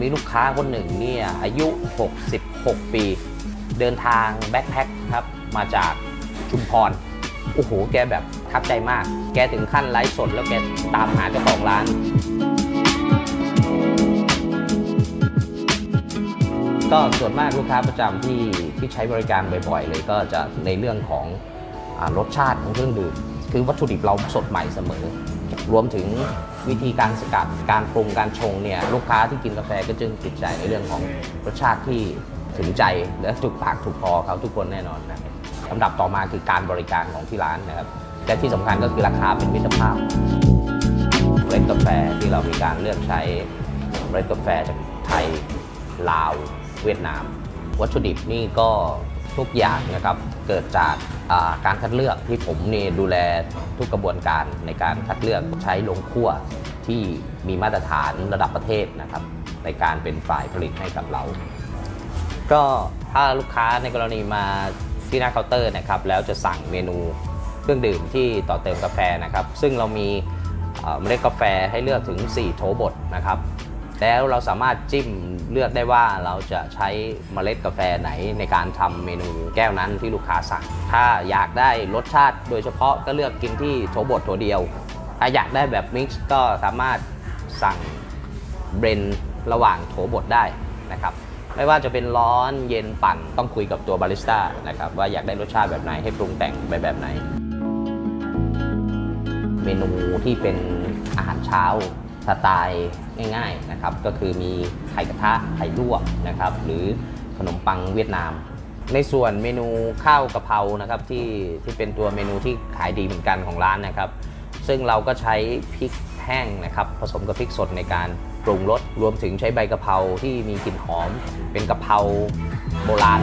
มีลูกค้าคนหนึ่งเนี่ยอายุ 66 ปี เดินทางแบ็คแพ็คครับ มาจากชุมพร โอ้โห แกแบบทับใจมาก แกถึงขั้นไลฟ์สดแล้วแกตามหาเจ้าของร้าน ก็ส่วนมากลูกค้าประจำที่ที่ใช้บริการบ่อยๆ เลยก็จะในเรื่องของอรสชาติของเครื่องดื่ม คือวัตถุดิบเราสดใหม่เสมอ รวมถึง วิธีการสกัดการปรุงการชงเนี่ยลูกค้าที่กินกาแฟก็จึงติดใจในเรื่องของรสชาติที่ถึงใจและถูกปากถูกคอเขาทุกคนแน่นอนนะครับลำดับต่อมาคือการบริการของที่ร้านนะครับและที่สำคัญก็คือราคาเป็นมิตรภาพเมล็ดกาแฟที่เรามีการเลือกใช้เมล็ดกาแฟจากไทยลาว เวียดนาม วัตถุดิบนี่ก็ทุกอย่างนะครับเกิดจากาการคัดเลือกที่ผมนี่ดูแลทุกกระบวนการในการคัดเลือกใช้ลงคั่ว ที่มีมาตรฐานระดับประเทศนะครับ ในการเป็นฝ่ายผลิตให้กับเรา ก็ถ้าลูกค้าในกรณีมาที่หน้าเคาน์เตอร์นะครับแล้วจะสั่งเมนูเครื่องดื่มที่ต่อเติมกาแฟนะครับ ซึ่งเรามีเมล็ดกาแฟให้เลือกถึง 4 โถบดนะครับ แล้วเราสามารถจิ้มเลือกได้ว่าเราจะใช้เมล็ดกาแฟไหนในการทำเมนูแก้วนั้นที่ลูกค้าสั่ง ถ้าอยากได้รสชาติโดยเฉพาะก็เลือกกินที่โถบดโถเดียว ถ้าอยากได้แบบมิกซ์ก็สามารถสั่งเบรนระหว่างโถบดได้นะครับไม่ว่าจะเป็นร้อนเย็นปั่นต้องคุยกับตัวบาริสต้านะครับว่าอยากได้รสชาติแบบไหนให้ปรุงแต่งไปแบบไหน เมนูที่เป็นอาหารเช้าสไตล์ง่ายๆนะครับก็คือมีไข่กระทะไข่ลวกนะครับหรือขนมปังเวียดนาม ในส่วนเมนูข้าวกะเพรานะครับที่ที่เป็นตัวเมนูที่ขายดีเหมือนกันของร้านนะครับ ซึ่งเราก็ใช้พริกแห้งนะครับผสมกับพริกสดในการปรุงรสรวมถึงใช้ใบกะเพราที่มีกลิ่นหอม เป็นกะเพราโบราณ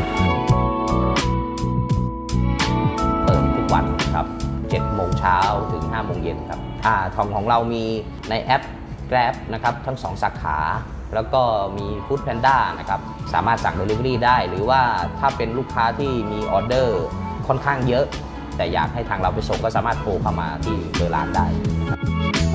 เปิดทุกวันครับ7โมงเช้าถึง5โมงเย็นครับอ่าทองของเรามีในแอป Grab นะครับทั้ง 2 สาขา แล้วก็มี Food Panda นะครับสามารถสั่ง Delivery ได้ หรือว่าถ้าเป็นลูกค้าที่มีออเดอร์ค่อนข้างเยอะ แต่อยากให้ทางเราไปส่งก็สามารถโทรเข้ามาที่เบอร์ร้านได้ครับ